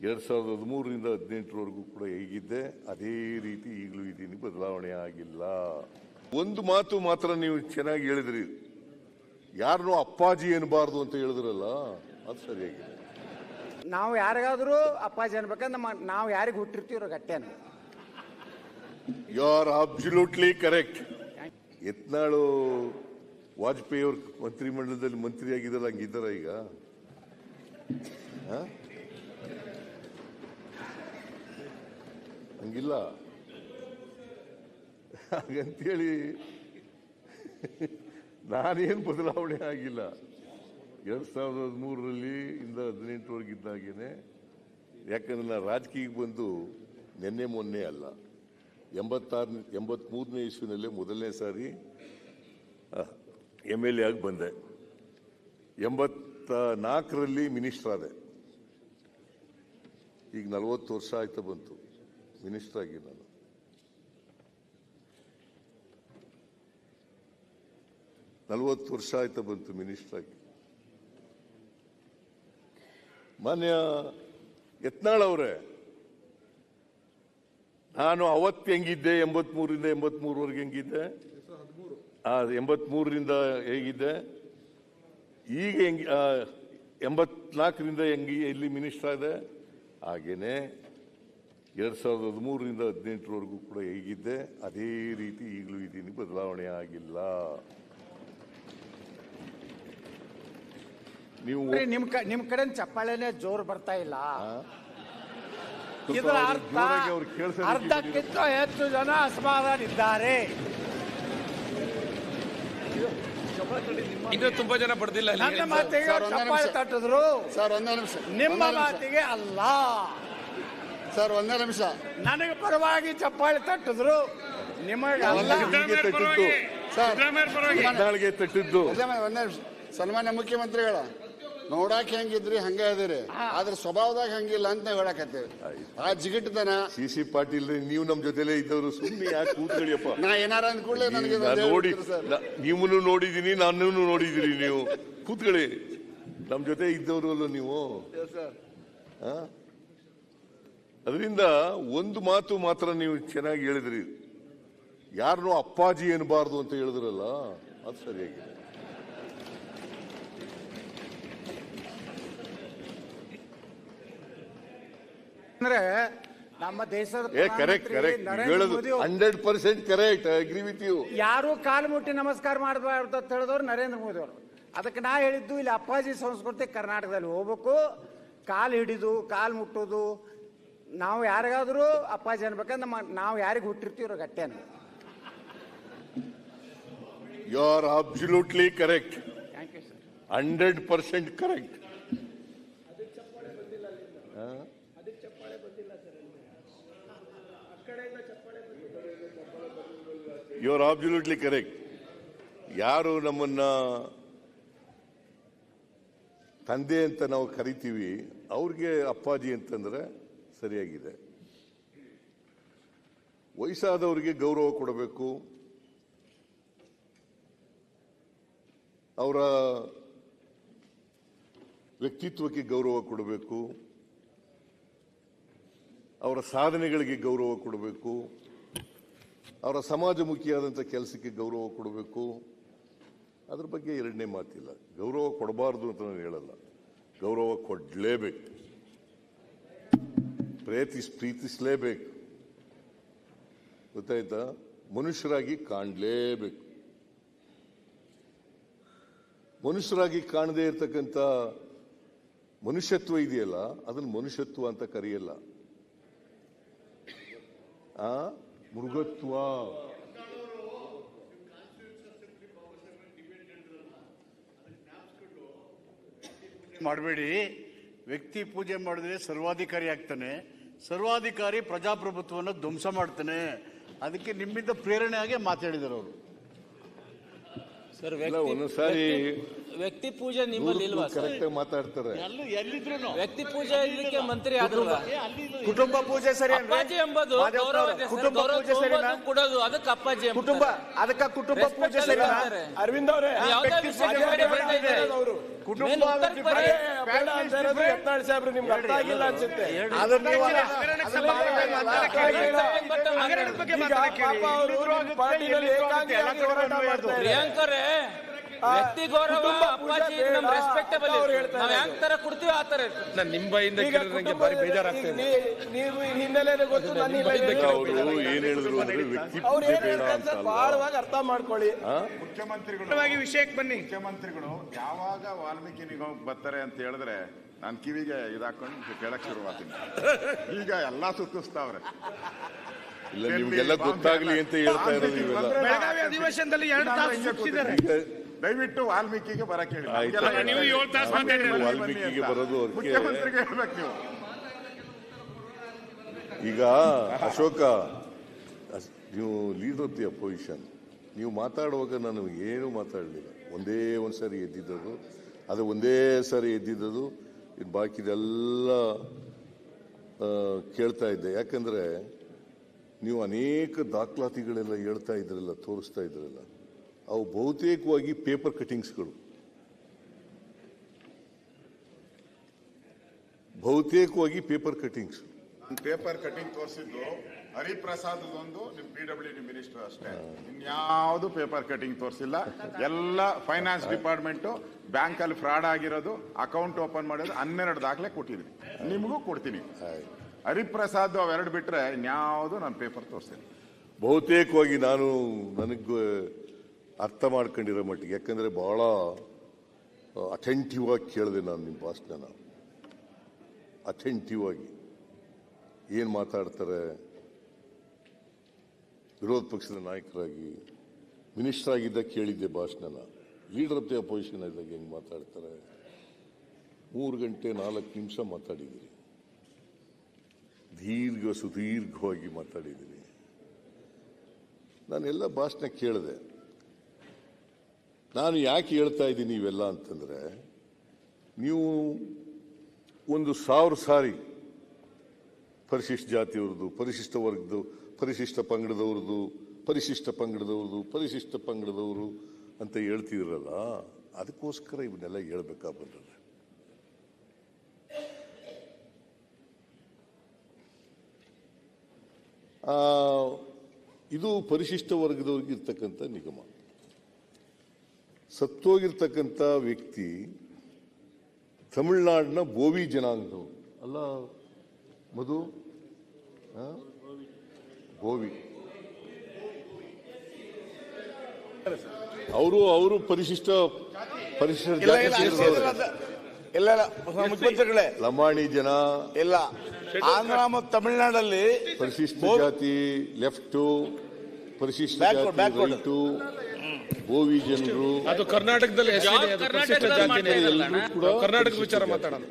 ಎರಡ್ ಸಾವಿರದ ಹದಿಮೂರರಿಂದ ಹದಿನೆಂಟರವರೆಗೂ ಕೂಡ ಹೇಗಿದ್ದೆ ಅದೇ ರೀತಿ ಈಗಲೂ ಇದ್ದೀನಿ ಬದಲಾವಣೆ ಆಗಿಲ್ಲ. ಒಂದು ಮಾತು ಮಾತ್ರ ನೀವು ಚೆನ್ನಾಗಿ ಹೇಳಿದ್ರಿ. ಯಾರನ್ನೂ ಅಪ್ಪಾಜಿ ಅನ್ನಬಾರ್ದು ಅಂತ ಹೇಳಿದ್ರಲ್ಲ ಅದು ಸರಿಯಾಗಿದೆ. ನಾವು ಯಾರಿಗಾದರೂ ಅಪ್ಪಾಜಿ ಅನ್ಬೇಕಂದ್ರೆ ನಮ್ಮ ನಾವು ಯಾರಿಗೆ ಹುಟ್ಟಿರ್ತೀವ್ರ ಗಟ್ಟೆನ. You are absolutely correct Yatnal Vajpayee ಅವ್ರ ಮಂತ್ರಿಮಂಡಲದಲ್ಲಿ ಮಂತ್ರಿ ಆಗಿದ್ದಲ್ಲ ಹಂಗಿದ್ದಾರ ಈಗ? ಹಂಗಿಲ್ಲ. ಹಾಗಂತೇಳಿ ನಾನೇನು ಬದಲಾವಣೆ ಆಗಿಲ್ಲ. ಎರಡ್ ಸಾವಿರದ ಹದಿಮೂರರಲ್ಲಿ ಇಂದ ಹದಿನೆಂಟರವರೆಗೆ ಇದ್ದಾಗೇನೆ ಯಾಕಂದ್ರೆ ನಾನು ರಾಜಕೀಯಕ್ಕೆ ಬಂದು ನಿನ್ನೆ ಮೊನ್ನೆ ಅಲ್ಲ ಎಂಬತ್ತಾರು ಎಂಬತ್ಮೂರನೇ ಇಸ್ವಿನಲ್ಲೇ ಮೊದಲನೇ ಸಾರಿ ಎಂ ಎಲ್ ಎ ಆಗಿ ಬಂದೆ. ಎಂಬತ್ತ ನಾಲ್ಕರಲ್ಲಿ ಮಿನಿಸ್ಟರ್ ಆದೆ. ಈಗ ನಲವತ್ತು ವರ್ಷ ಆಯ್ತಾ ಬಂತು. ಮಿನಿಸ್ಟರ್ ಆಗಿ ನಾನು ನಲವತ್ತು ವರ್ಷ ಆಯ್ತಾ ಬಂತು ಮಿನಿಸ್ಟರ್ ಆಗಿ. ಮಾನ್ಯ ಯತ್ನಾಳ್ ಅವರೇ, ನಾನು ಅವತ್ತು ಹೆಂಗಿದ್ದೆ? ಎಂಬತ್ಮೂರಿಂದ ಎಂಬತ್ಮೂರವರೆಗೆ ಹೆಂಗಿದ್ದೆ? ಎಂಬತ್ಮೂರರಿಂದ ಹೇಗಿದ್ದೆ? ಈಗ ಹೆಂಗ್ ಎಂಬತ್ನಾಲ್ಕರಿಂದ ಹೆಂಗಿ, ಎಲ್ಲಿ ಮಿನಿಸ್ಟರ್ ಇದೆ ಹಾಗೇನೆ ಎರಡ್ ಸಾವಿರದ ಹದಿಮೂರರಿಂದ ಹದಿನೆಂಟರವರೆಗೂ ಕೂಡ ಹೇಗಿದ್ದೆ ಅದೇ ರೀತಿ ಈಗಲೂ ಇದ್ದೀನಿ ಬದಲಾವಣೆ ಆಗಿಲ್ಲ. ನೀವು ನಿಮ್ ಕ ನಿಮ್ ಕಡೆ ಚಪ್ಪಾಳೆನೆ ಜೋರ್ ಬರ್ತಾ ಇಲ್ಲ. ಇದರ ಅವ್ರು ಅರ್ಥ ಜೋರಾಗಿ ಅವ್ರು ಕೇಳ್ಸೋ ಅರ್ಧಕ್ಕಿಂತ ಹೆಚ್ಚು ಜನ ಅಸಮಾಧಾನಿದ್ದಾರೆ ಇನ್ನೂ ತುಂಬಾ ಜನ ಪಡೆದಿಲ್ಲ. ನನ್ನ ಮಾತಿಗೆ ಚಪ್ಪಾಳೆ ತಟ್ಟಿದ್ರು. ಸರ್ ಒಂದೇ ನಿಮಿಷ. ನಿಮ್ಮ ಮಾತಿಗೆ ಅಲ್ಲ. ಸರ್ ಒಂದೇ ನಿಮಿಷ. ನನಗೆ ಪರವಾಗಿ ಚಪ್ಪಾಳೆ ತಟ್ಟಿದ್ರು. ನಿಮಗೆ ಅಲ್ಲ. ತಟ್ಟಿದ್ದು. ಸರ್ ನಾಳೆಗೆ ತಟ್ಟಿದ್ದು. ಒಂದೇ ನಿಮಿಷ. ಸನ್ಮಾನ್ಯ ಮುಖ್ಯಮಂತ್ರಿಗಳ ನೋಡಾಕ್ ಹೆಂಗಿದ್ರಿ ಹಂಗೆ ಅದಿರಿ. ಆದ್ರೆ ಸ್ವಭಾವದಾಗ ಹಂಗಿಲ್ಲ ಅಂತ ನಾವು ಹೇಳಕತ್ತೇವೆ. ಆ ಜಿಗಿಟ್ತನ. ಸಿ ಸಿ ಪಾಟೀಲ್ ನೀವು ನಮ್ ಜೊತೆಲೇ ಇದ್ದವರು ಸುಮ್ಮನೆ ಯಾಕೆ ಕೂತ್ಗಳಿಯಪ್ಪ ನಾ ಏನಾರ ಅಂತ ಕೂಡಲೇ ನನಗೆ ನೀವು- ನಾನ್ ನೋಡಿ ನೀವು ನೋಡಿದೀನಿ ನನ್ನನ್ನು ನೋಡಿದಿರಿ ನೀವು. ಕೂತ್ಕೊಳ್ಳಿ. ನಮ್ ಜೊತೆ ಇದ್ದವರು ಅಲ್ಲ ನೀವು ಸರ್. ಅದರಿಂದ ಒಂದು ಮಾತು ಮಾತ್ರ ನೀವು ಚೆನ್ನಾಗಿ ಹೇಳಿದ್ರಿ. ಯಾರನ್ನೂ ಅಪ್ಪಾಜಿ ಎನ್ನಬಾರದು ಅಂತ ಹೇಳಿದ್ರಲ್ಲ ಅದು ಸರಿಯಾಗಿದೆ. ಅಂದ್ರೆ ನಮ್ಮ ದೇಶದ hundred percent correct agree with you ಯಾರು ಕಾಲು ಮುಟ್ಟಿ ನಮಸ್ಕಾರ ಮಾಡಬಾರ್ದು ಅಂತ ಹೇಳಿದವರು ನರೇಂದ್ರ ಮೋದಿ ಅವರು ಅದಕ್ಕೆ ನಾ ಹೇಳಿದ್ದು ಇಲ್ಲಿ ಅಪ್ಪಾಜಿ ಸಂಸ್ಕೃತಿ ಕರ್ನಾಟಕದಲ್ಲಿ ಹೋಗ್ಬೇಕು. ಕಾಲು ಹಿಡಿದು ಕಾಲು ಮುಟ್ಟೋದು ನಾವು ಯಾರಿಗಾದರೂ ಅಪ್ಪಾಜಿ ಅನ್ಬೇಕಂದ್ರೆ ನಮ್ಮ ನಾವು ಯಾರಿಗೆ ಹುಟ್ಟಿರ್ತೀವ್ರ ಗಟ್ಟೆನ. You are absolutely correct thank you sir hundred percent correct you are absolutely correct ಯಾರು ನಮ್ಮನ್ನ ತಂದೆ ಅಂತ ನಾವು ಕರಿತೀವಿ ಅವ್ರಿಗೆ ಅಪ್ಪಾಜಿ ಅಂತಂದ್ರೆ ಸರಿಯಾಗಿದೆ. ವಯಸ್ಸಾದವರಿಗೆ ಗೌರವ ಕೊಡಬೇಕು. ಅವರ ವ್ಯಕ್ತಿತ್ವಕ್ಕೆ ಗೌರವ ಕೊಡಬೇಕು. ಅವರ ಸಾಧನೆಗಳಿಗೆ ಗೌರವ ಕೊಡಬೇಕು. ಅವರ ಸಮಾಜಮುಖಿಯಾದಂಥ ಕೆಲಸಕ್ಕೆ ಗೌರವ ಕೊಡಬೇಕು. ಅದ್ರ ಬಗ್ಗೆ ಎರಡನೇ ಮಾತಿಲ್ಲ. ಗೌರವ ಕೊಡಬಾರ್ದು ಅಂತ ನಾನು ಹೇಳಲ್ಲ. ಗೌರವ ಕೊಡಲೇಬೇಕು. ಪ್ರಯತ್ನಿಸ್ ಪ್ರೀತಿಸಲೇಬೇಕು. ಗೊತ್ತಾಯ್ತಾ? ಮನುಷ್ಯರಾಗಿ ಕಾಣಲೇಬೇಕು. ಮನುಷ್ಯರಾಗಿ ಕಾಣದೇ ಇರತಕ್ಕಂಥ ಮನುಷ್ಯತ್ವ ಇದೆಯಲ್ಲ? ಅದನ್ನು ಮನುಷ್ಯತ್ವ ಅಂತ ಕರೆಯಲ್ಲ. ಆ? ಮೃಗತ್ವ. ಮಾಡಬೇಡಿ. ವ್ಯಕ್ತಿ ಪೂಜೆ ಮಾಡಿದ್ರೆ ಸರ್ವಾಧಿಕಾರಿ ಆಗ್ತಾನೆ. ಸರ್ವಾಧಿಕಾರಿ ಪ್ರಜಾಪ್ರಭುತ್ವವನ್ನು ಧ್ವಂಸ ಮಾಡ್ತಾನೆ. ಅದಕ್ಕೆ ನಿಮ್ಮಿಂದ ಪ್ರೇರಣೆ ಆಗಿ ಮಾತಾಡಿದರು ಅವರು. ಸರ್ ಒಂದೊಂದ್ಸಾರಿ ವ್ಯಕ್ತಿ ಪೂಜೆ ನಿಮ್ಮಲ್ಲಿ ಇಲ್ವಾ ಕರೆಕ್ಟ್ ಮಾತಾಡ್ತಾರೆ. ಎಲ್ಲ ಎಲ್ಲಿದ್ರು ವ್ಯಕ್ತಿ ಪೂಜೆ ಇದಕ್ಕೆ ಮಂತ್ರಿ ಆದ್ರಲ್ಲ. ಕುಟುಂಬ ಪೂಜೆ ಸರಿ ಅಪ್ಪಾಜಿ ಎಂಬುದು ಕುಟುಂಬ ಪೂಜೆ ಸರಿ ಕೊಡೋದು ಅದಕ್ಕೆ ಅಪ್ಪಾಜಿ ಕುಟುಂಬ ಅದಕ್ಕ ಕುಟುಂಬ ಪೂಜೆ ಸರಿ. ಅರವಿಂದ್ ಅವರೇ. ಕುಟುಂಬ ಯತ್ನಾಳ್ ಸಾಹೇಬ್ರು ನಿಮ್ಗೆ ಅರ್ಥ ಆಗಿಲ್ಲ ಅನ್ಸುತ್ತೆ. ಪಾಪ ಅವರು ಪಾರ್ಟಿನಲ್ಲಿ ಹೋರಾಟ. ಪ್ರಿಯಾಂಕರೇ ವ್ಯಕ್ತಿ ಗೌರವ ಅಪ್ಪಾಜಿ ನಮ್ ರೆಸ್ಪೆಕ್ಟಬಲ್ ನಾವ್. ಯಾವ ತರ ಕೊಡ್ತೀವಿ ಆ ತರ. ನಾನು ನಿಮ್ಮ ಬಾಯಿಂದ ಕೇಳಿದ್ರೆ ನಂಗೆ ಭಾರಿ ಈಗ ನೀ- ನೀವು ಹಿನ್ನೆಲೆ ಗೊತ್ತು ನನ್ನ ಹಿನ್ನೆಲೆ ಅವರು ಏನ್ ಹೇಳಿದ್ರು ಅಂದ್ರೆ ವ್ಯಕ್ತಿ ಅವ್ರು ಏನ್ ಹೇಳ್ತಾರೆ ಅಂತ ಸರ್ ಬಹಳವಾಗಿ ಅರ್ಥ ಮಾಡ್ಕೊಳ್ಳಿ. ಮುಖ್ಯಮಂತ್ರಿಗಳು ವಿಷಯಕ್ಕೆ ಬನ್ನಿ. ಮುಖ್ಯಮಂತ್ರಿಗಳು ಯಾವಾಗ ವಾಲ್ಮೀಕಿ ಹೋಗಿ ಬರ್ತಾರೆ ಅಂತ ಹೇಳಿದ್ರೆ ನಾನು ಕಿವಿಗೆ ಇದಾಕೊಂಡು ಕೇಳಕ್ ಶುರು ಮಾಡ್ತೀನಿ ಈಗ ಎಲ್ಲಾ ಸುತ್ತಿಸ್ತಾವ್ರೆ. ಇಲ್ಲ ನಿಮ್ಗೆಲ್ಲ ಗೊತ್ತಾಗ್ಲಿ ಅಂತ ಹೇಳ್ತಾ ಇರೋದು ಅಧಿವೇಶನದಲ್ಲಿ ಎರಡು ತಾಸು ದಯವಿಟ್ಟು ವಾಲ್ಮೀಕಿಗೆ ಬರಕ್ಕೆ ಹೇಳಿ ನೀವು ಹೇಳಿ. ಏಳು ತಾಸು ಬನ್ನಿ, ವಾಲ್ಮೀಕಿಗೆ. ಬರೋದು ಅವ್ರಿಗೆ- ಮುಖ್ಯಮಂತ್ರಿಗೆ ಹೇಳ್ಬೇಕು ನೀವು. ಈಗ ಅಶೋಕ ನೀವು ಲೀಡ್ ಆಫ್ ದಿ ಅಪೋಸಿಷನ್ ನೀವು ಮಾತಾಡುವಾಗ ನಾನು ಏನು ಮಾತಾಡಲಿಲ್ಲ. ಒಂದೇ ಒಂದು ಸಾರಿ ಎದ್ದಿದ್ದದು ಅದು ಒಂದೇ ಸಾರಿ ಎದ್ದಿದ್ದದು ಇದು ಬಾಕಿದೆಲ್ಲ ಕೇಳ್ತಾ ಇದ್ದೆ. ಯಾಕಂದರೆ ನೀವು ಅನೇಕ ದಾಖಲಾತಿಗಳೆಲ್ಲ ಹೇಳ್ತಾ ಇದ್ರಲ್ಲ ತೋರಿಸ್ತಾ ಇದ್ರಲ್ಲ. ಅವು ಬಹುತೇಕವಾಗಿ ಪೇಪರ್ ಕಟಿಂಗ್ಸ್ಗಳು ಬಹುತೇಕವಾಗಿ ಪೇಪರ್ ಕಟಿಂಗ್ಸ್ ಪೇಪರ್ ಕಟಿಂಗ್ ತೋರಿಸಿದ್ದು ಹರಿಪ್ರಸಾದದೊಂದು ನಿಮ್ ಪಿ ಡಬ್ಲ್ಯೂ ಡಿ ಮಿನಿಸ್ಟರ್ ಅಷ್ಟೇ. ಇನ್ಯಾವುದು ಪೇಪರ್ ಕಟಿಂಗ್ ತೋರಿಸಿಲ್ಲ. ಎಲ್ಲ ಫೈನಾನ್ಸ್ ಡಿಪಾರ್ಟ್ಮೆಂಟು ಬ್ಯಾಂಕ್ ಅಲ್ಲಿ ಫ್ರಾಡ್ ಆಗಿರೋದು ಅಕೌಂಟ್ ಓಪನ್ ಮಾಡೋದು ಹನ್ನೆರಡು ದಾಖಲೆ ಕೊಟ್ಟಿದ್ದೀನಿ. ನಿಮಗೂ ಕೊಡ್ತೀನಿ. ಹರಿಪ್ರಸಾದ್ ಅವೆರಡು ಬಿಟ್ರೆ ಇನ್ಯಾವುದು ನಾನು ಪೇಪರ್ ತೋರಿಸಿಲ್ಲ. ಬಹುತೇಕವಾಗಿ ನಾನು ನನಗೆ ಅರ್ಥ ಮಾಡ್ಕೊಂಡಿರೋ ಮಟ್ಟಿಗೆ, ಯಾಕಂದರೆ ಭಾಳ ಅಟೆಂಟಿವ್ ಆಗಿ ಕೇಳಿದೆ ನಾನು ನಿಮ್ಮ ಭಾಷಣ ಅಟೆಂಟಿವ್ ಆಗಿ. ಏನು ಮಾತಾಡ್ತಾರೆ? ವಿರೋಧ ಪಕ್ಷದ ನಾಯಕರಾಗಿ ಮಿನಿಸ್ಟರ್ ಆಗಿದ್ದಾಗ ಕೇಳಿದ್ದೆ ಭಾಷಣನ ಲೀಡರ್ ಆಫ್ ದಿ ಅಪೋಸಿಷನ್ ಇದ್ದಾಗ ಹೆಂಗೆ ಮಾತಾಡ್ತಾರೆ? ಮೂರು ಗಂಟೆ ನಾಲ್ಕು ನಿಮಿಷ ಮಾತಾಡಿದ್ದೀರಿ ದೀರ್ಘ ಸುದೀರ್ಘವಾಗಿ ಮಾತಾಡಿದ್ದೀನಿ. ನಾನೆಲ್ಲ ಭಾಷಣ ಕೇಳಿದೆ. ನಾನು ಯಾಕೆ ಹೇಳ್ತಾ ಇದ್ದೀನಿ ಇವೆಲ್ಲ ಅಂತಂದರೆ ನೀವು ಒಂದು ಸಾವಿರ ಸಾರಿ ಪರಿಶಿಷ್ಟ ಜಾತಿಯವ್ರದ್ದು ಪರಿಶಿಷ್ಟ ವರ್ಗದ್ದು ಪರಿಶಿಷ್ಟ ಪಂಗಡದವ್ರದ್ದು ಪರಿಶಿಷ್ಟ ಪಂಗಡದವ್ರದ್ದು ಪರಿಶಿಷ್ಟ ಪಂಗಡದವರು ಅಂತ ಹೇಳ್ತಿದ್ರಲ್ಲ ಅದಕ್ಕೋಸ್ಕರ ಇವನ್ನೆಲ್ಲ ಹೇಳ್ಬೇಕಾ ಬಂದದ ಆ, ಇದು ಪರಿಶಿಷ್ಟ ವರ್ಗದವ್ರಿಗೆ ಇರ್ತಕ್ಕಂಥ ನಿಗಮ. ಸತ್ತೋಗಿರ್ತಕ್ಕಂಥ ವ್ಯಕ್ತಿ ತಮಿಳ್ನಾಡಿನ ಬೋವಿ ಜನಾಂಗದವರು ಅಲ್ಲ ಮಧು? ಬೋವಿ. ಅವರು ಅವರು ಪರಿಶಿಷ್ಟ ಪರಿಶಿಷ್ಟ ಇಲ್ಲ ಇಲ್ಲ ಮುಖ್ಯಮಂತ್ರಿಗಳೇ. ಲಂಬಾಣಿ ಜನ. ಇಲ್ಲ ಆಂಧ್ರ ಮತ್ತು ತಮಿಳ್ನಾಡಲ್ಲಿ ಪರಿಶಿಷ್ಟ ಜಾತಿ ಲೆಫ್ಟ್ ಪರಿಶಿಷ್ಟ ಜಾತಿ. ರೈಟು. ಬೋವಿ ಜನರು ಅದು ಕರ್ನಾಟಕದಲ್ಲಿ ಕರ್ನಾಟಕದ ವಿಚಾರ. ಮಾತಾಡೋಣ